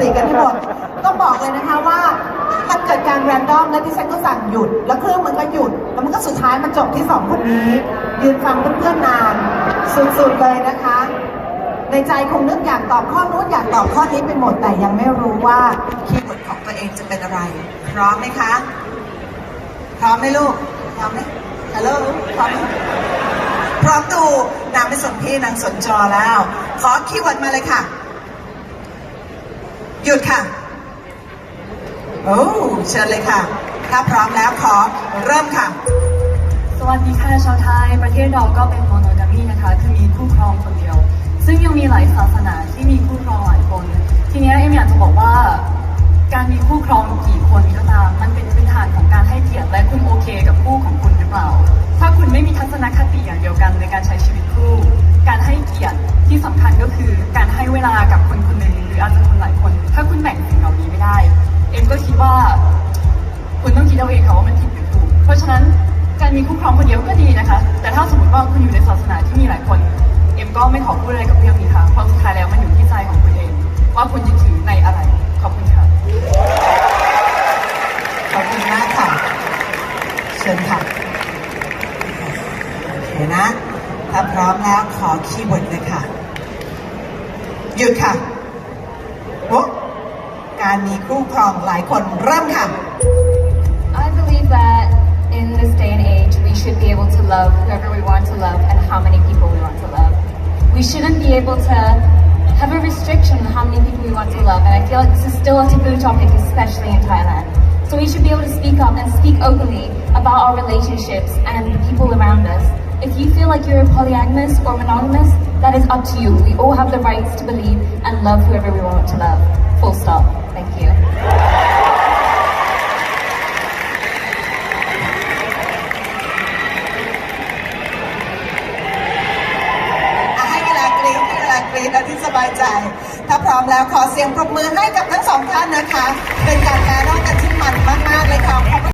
มีสติกันให้หมดต้องบอกเลยนะคะว่ามันเกิดการแรนดอมแล้วที่ฉันก็สั่งหยุด แล้วเครื่องมันก็หยุด แล้วมันก็สุดท้ายมันจบที่สองคนนี้ ยืนฟังเพื่อนๆนานสุดๆเลยนะคะ ในใจคงนึกอยากตอบข้อนู้นอยากตอบข้อนี้ไปหมดแต่ยังไม่รู้ว่าคีย์เวิร์ดของตัวเองจะเป็นอะไร พร้อมไหมคะ พร้อมไหมลูก พร้อมไหมฮัลโหลพร้อมไหมพร้อมดูนางไม่สนพี่นางสนจอแล้ว ขอคีย์เวิร์ดมาเลยค่ะ หยุดค่ะ โอ้เชิญเลยค่ะ ถ้าพร้อมแล้วขอเริ่มค่ะ สวัสดีค่ะชาวไทย ประเทศเราก็เป็นโมโนกามีนะคะ คือมีคู่ครองคนเดียว ซึ่งยังมีหลายศาสนาที่มีคู่ครองหลายคน ทีนี้เอ็มอยากจะบอกว่า เวลากับคนคนหนึ่งหรืออาจจะคนหลายคน ถ้าคุณแบ่งสิ่งเหล่านี้ไม่ได้ เอ็มก็คิดว่า คุณต้องคิดเอาเองค่ะว่ามันผิดหรือถูก เพราะฉะนั้นการมีคู่ครองคนเดียวก็ดีนะคะ แต่ถ้าสมมติว่าคุณอยู่ในศาสนาที่มีหลายคน เอ็มก็ไม่ขอพูดอะไรกับเรื่องนี้ค่ะ เพราะสุดท้ายแล้วมันอยู่ที่ใจของคุณเอง ว่าคุณยึดถือในอะไร ขอบคุณค่ะ ขอบคุณมากค่ะ เชิญค่ะโอเคนะ ถ้าพร้อมแล้วขอคีย์เวิร์ดเลยค่ะ หยุดค่ะโอ้การมีคู่ครองหลายคนเริ่มค่ะ I believe that in this day and age, we should be able to love whoever we want to love and how many people we want to love. We shouldn't be able to have a restriction on how many people we want to love. And I feel like this is still a taboo topic, especially in Thailand. So we should be able to speak up and speak openly about our relationships and the people around us. If you feel like you're polyamorous or monogamous, that is up to you. We all have the rights to believe and love whoever we want to love. Full stop. Thank you. อะให้เวลากรีดให้เวลากรีดเอาที่สบายใจ ถ้าพร้อมแล้วขอเสียงปรบมือให้กับทั้งสองท่านนะคะ เป็นการแปรรอบกันที่มันมากๆเลยค่ะ